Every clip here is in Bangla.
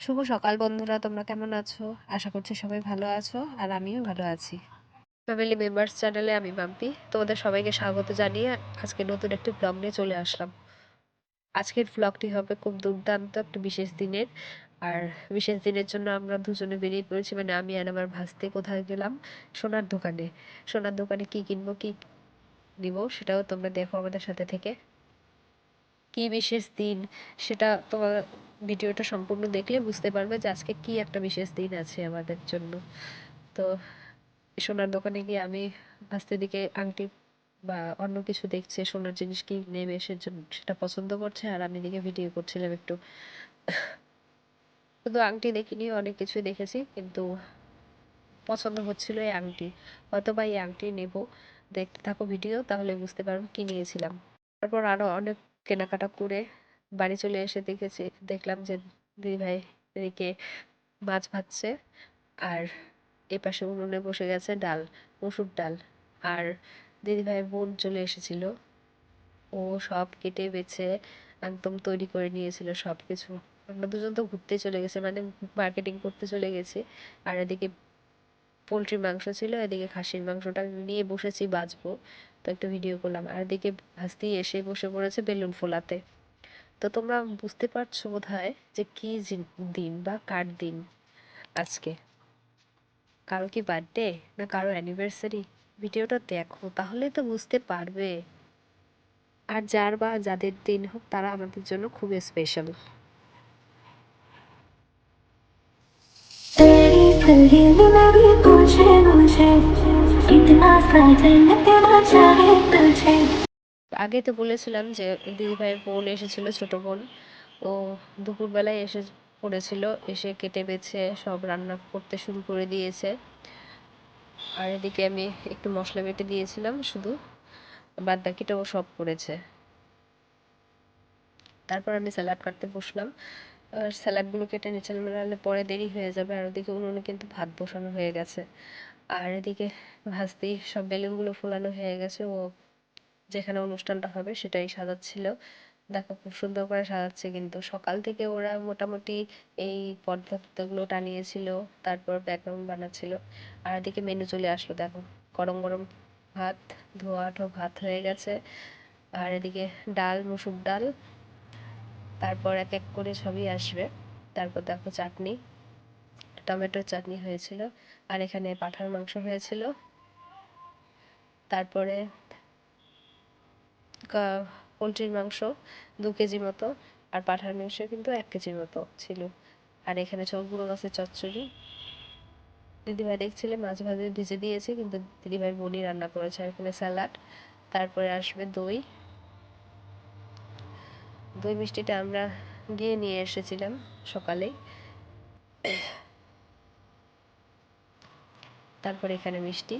শুভ সকাল বন্ধুরা, তোমরা কেমন আছো? আশা করছি সবাই ভালো আছো আর আমিও ভালো আছি। ফ্যামিলি মেম্বার্স চ্যানেলে আমি মাম্পি তোমাদের সবাইকে স্বাগত জানিয়ে আজকে নতুন একটি ব্লগ নিয়ে চলে আসলাম। আজকের ব্লগটি হবে খুব দুর্দান্ত একটা বিশেষ দিনের। আর বিশেষ দিনের জন্য আমরা দুজনে বেরিয়ে পড়েছি মানে আমি আর আমার ভাসতে কোথায় গেলাম? সোনার দোকানে। সোনার দোকানে কি কিনবো, কি নিব, সেটাও তোমরা দেখো আমাদের সাথে থেকে। কি বিশেষ দিন, সেটা তোমার ভিডিওটা সম্পূর্ণ দেখলে বুঝতে পারবে যে আজকে কি একটা বিশেষ দিন আছে আমাদের জন্য। তো সোনার দোকানে গিয়ে আমি ভাস্তের দিকে আংটি বা অন্য কিছু দেখছে, সোনার জিনিস কি নেবে সেটা পছন্দ করছে আর আমি দিকে ভিডিও করছিলাম একটু। শুধু আংটি দেখিনি, অনেক কিছুই দেখেছি, কিন্তু পছন্দ হচ্ছিল এই আংটি। হয়তো বা এই আংটি নেব। দেখতে থাকো ভিডিও, তাহলে বুঝতে পারব কি নিয়েছিলাম। তারপর আরও অনেক কেনাকাটা করে বাড়ি চলে এসে দেখেছি, দেখলাম যে দিদিভাই এদিকে মাছ ভাজছে আর এপাশে উনুনে বসে গেছে ডাল, মসুর ডাল আর দিদিভাইয়ের বোন চলে এসেছিল। ও সব কেটে বেছে একদম তৈরি করে নিয়েছিল সব কিছু আমরা দুজন তো ঘুরতে চলে গেছে মানে মার্কেটিং করতে চলে গেছি আর এদিকে পোলট্রির মাংস ছিল, এদিকে খাসির মাংসটা নিয়ে বসেছি বাজবো তো একটু ভিডিও করলাম আর এদিকে ভাস্তি এসে বসে পড়েছে বেলুন ফোলাতে। তো তোমরা বুঝতে পারছ বোধহয় যে কি দিন বা কার দিন আজকে? কারও কি বার্থডে না কারও অ্যানিভার্সারি ভিডিওটা দেখো তাহলে তো বুঝতে পারবে। আর যার বা যাদের দিন হোক, তারা আমাদের জন্য খুব স্পেশাল আগে তো বলেছিলাম যে দিদিভাইয়ের বোন এসেছিল, ছোট বোন। ও দুপুরবেলায় এসে পড়েছিল, এসে কেটে বেছে সব রান্না করতে শুরু করে দিয়েছে। আর এদিকে আমি একটু মশলা বেটে দিয়েছিলাম শুধু। বাদ বাকিটাও সব করেছে। তারপর আমি স্যালাড কাটতে বসলাম। আর স্যালাডগুলো কেটে নিচেল মেলালে পরে দেরি হয়ে যাবে। আর ওদিকে উনুনে কিন্তু ভাত বসানো হয়ে গেছে। আর এদিকে ভাজতেই সব বেলুনগুলো ফোলানো হয়ে গেছে। ও যেখানে অনুষ্ঠানটা হবে সেটাই সাজাচ্ছিল। দেখো খুব সুন্দর করে সাজাচ্ছে কিন্তু। সকাল থেকে ওরা মোটামুটি এই পর্দাগুলো টানিয়েছিল, তারপর ব্যাকগ্রাউন্ড বানাচ্ছিল। আর এদিকে মেনু চলে আসলো, দেখো গরম গরম ভাত, ধোয়া আঠো ভাত হয়ে গেছে। আর এদিকে ডাল, মুসুর ডাল, তারপর এক এক করে সবই আসবে। তারপর দেখো চাটনি, টমেটোর চাটনি হয়েছিল। আর এখানে পাঁঠার মাংস হয়েছিল। তারপরে পোলট্রির মাংস দু কেজি মতো, আর পাঠার মাংস কিন্তু এক কেজির মতো ছিল। আর এখানে চৌগুলো গাছের চচ্চড়ি। দিদিভাই দেখছিলে, মাছ ভাজে ভিজে দিয়েছে, কিন্তু দিদিভাই বনি রান্না করেছে। আর এখানে স্যালাড, তারপরে আসবে দই। দই মিষ্টিটা আমরা গিয়ে নিয়ে এসেছিলাম সকালেই। তারপর এখানে মিষ্টি।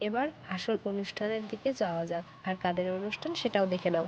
এবার আসল অনুষ্ঠানের দিকে যাওয়া যাক আর কাদের অনুষ্ঠান সেটাও দেখে নাও।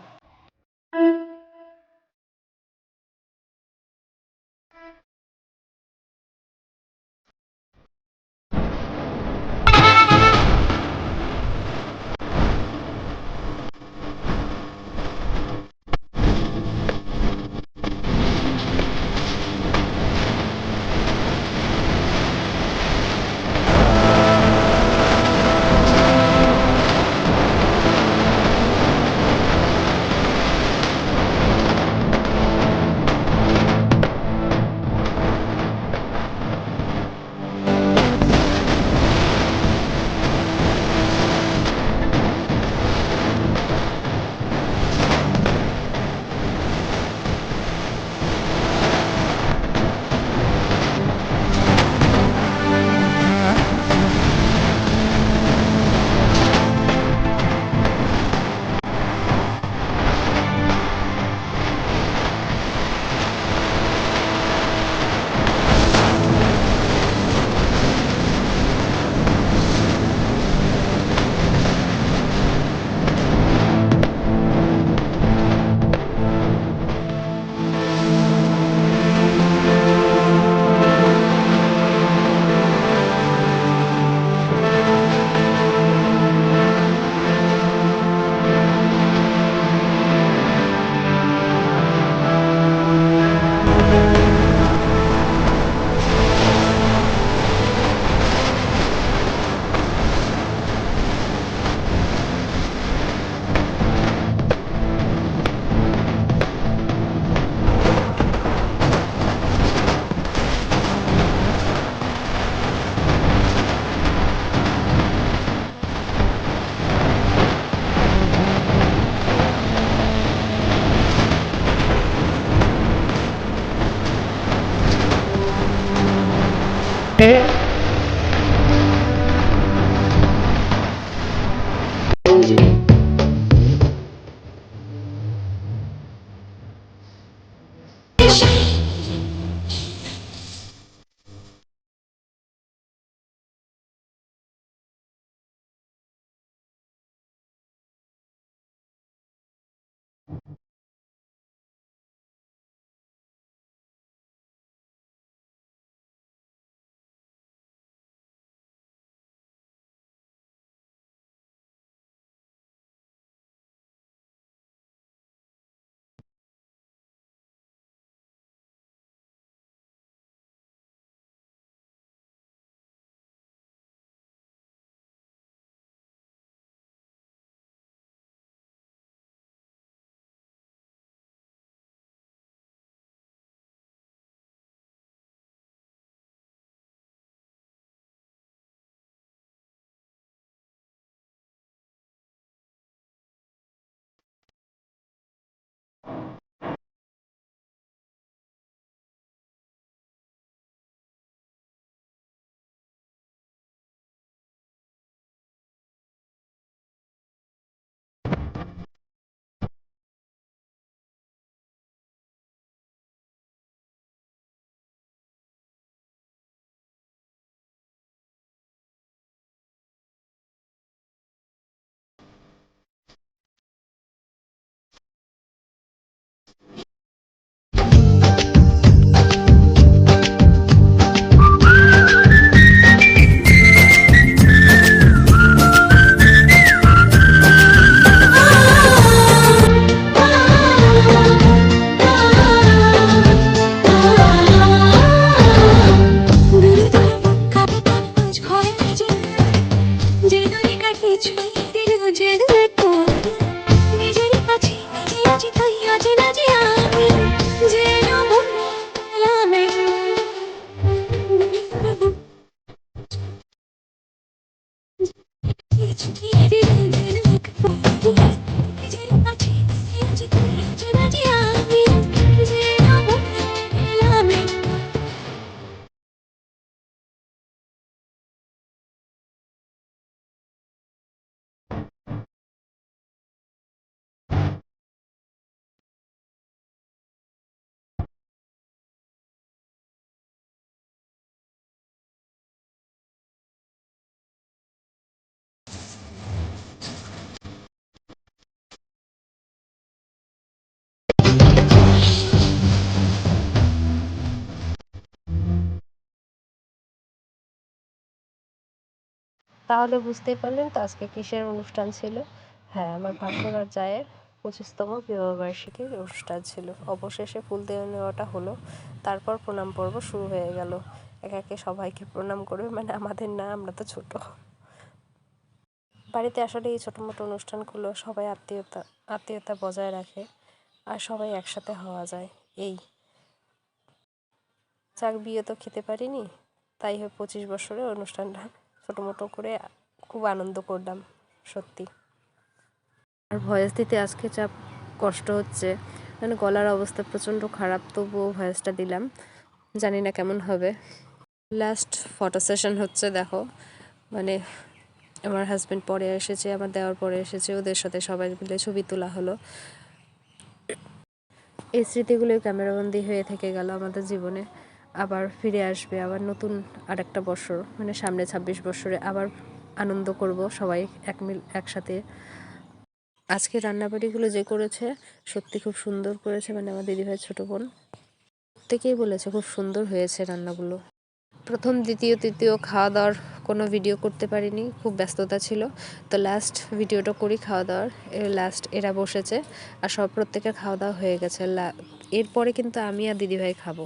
তাহলে বুঝতেই পারলেন তো আজকে কিসের অনুষ্ঠান ছিল? হ্যাঁ আমার ভাগ্যর আর জায়ের পঁচিশতম বিবাহবার্ষিকীর অনুষ্ঠান ছিল। অবশেষে ফুল দিয়ে নেওয়াটা হলো। তারপর প্রণাম পর্ব শুরু হয়ে গেল। একে একে সবাইকে প্রণাম করবে মানে আমাদের না, আমরা তো ছোট। বাড়িতে আসলে এই ছোটো মোটো অনুষ্ঠানগুলো সবাই আত্মীয়তা আত্মীয়তা বজায় রাখে আর সবাই একসাথে হওয়া যায়। এই। যাক, বিয়ে তো খেতে পারিনি, তাই হয় পঁচিশ বছরের অনুষ্ঠানটা ছোটো মোটো করে খুব আনন্দ করলাম, সত্যি। আর ভয়েস দিতে আজকে চাপ, কষ্ট হচ্ছে। মানে গলার অবস্থা প্রচণ্ড খারাপ, তবুও ভয়েসটা দিলাম। জানি না কেমন হবে। লাস্ট ফটো সেশন হচ্ছে, দেখো। মানে আমার হাজব্যান্ড পরে এসেছে, আমার দেওয়ার পরে এসেছে, ওদের সাথে সবাই মিলে ছবি তোলা হলো। এই স্মৃতিগুলো ক্যামেরাবন্দি হয়ে থেকে গেল আমাদের জীবনে। আবার ফিরে আসবে, আবার নতুন আরেকটা বছর মানে সামনে ছাব্বিশ বছরে আবার আনন্দ করব সবাই এক মিল একসাথে। আজকে রান্নাবাড়িগুলো যে করেছে, সত্যি খুব সুন্দর করেছে মানে আমার দিদিভাই ছোটো বোন। প্রত্যেকেই বলেছে খুব সুন্দর হয়েছে রান্নাগুলো। প্রথম, দ্বিতীয়, তৃতীয় খাওয়া দাওয়ার কোনো ভিডিও করতে পারিনি, খুব ব্যস্ততা ছিল। তো লাস্ট ভিডিওটা করি খাওয়া দাওয়ার লাস্ট এরা বসেছে, আর সব প্রত্যেকের খাওয়া দাওয়া হয়ে গেছে। এরপরে কিন্তু আমি আর দিদিভাই খাব।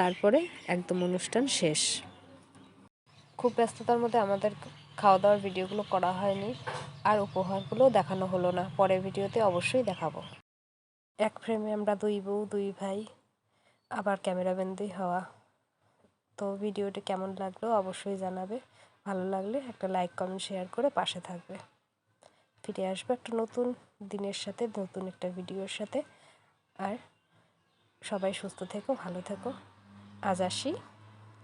তারপরে একদম অনুষ্ঠান শেষ। খুব ব্যস্ততার মধ্যে আমাদের খাওয়া দাওয়ার ভিডিওগুলো করা হয়নি আর উপহারগুলো দেখানো হলো না। পরের ভিডিওতে অবশ্যই দেখাবো। এক ফ্রেমে আমরা দুই বউ, দুই ভাই, আবার ক্যামেরাবন্দি হওয়া। তো ভিডিওটি কেমন লাগল অবশ্যই জানাবে। ভালো লাগলে একটা লাইক, কমেন্ট, শেয়ার করে পাশে থাকবে। ফিরে আসবে একটা নতুন দিনের সাথে, নতুন একটা ভিডিওর সাথে। আর সবাই সুস্থ থেকো, ভালো থেকো। আজ আসি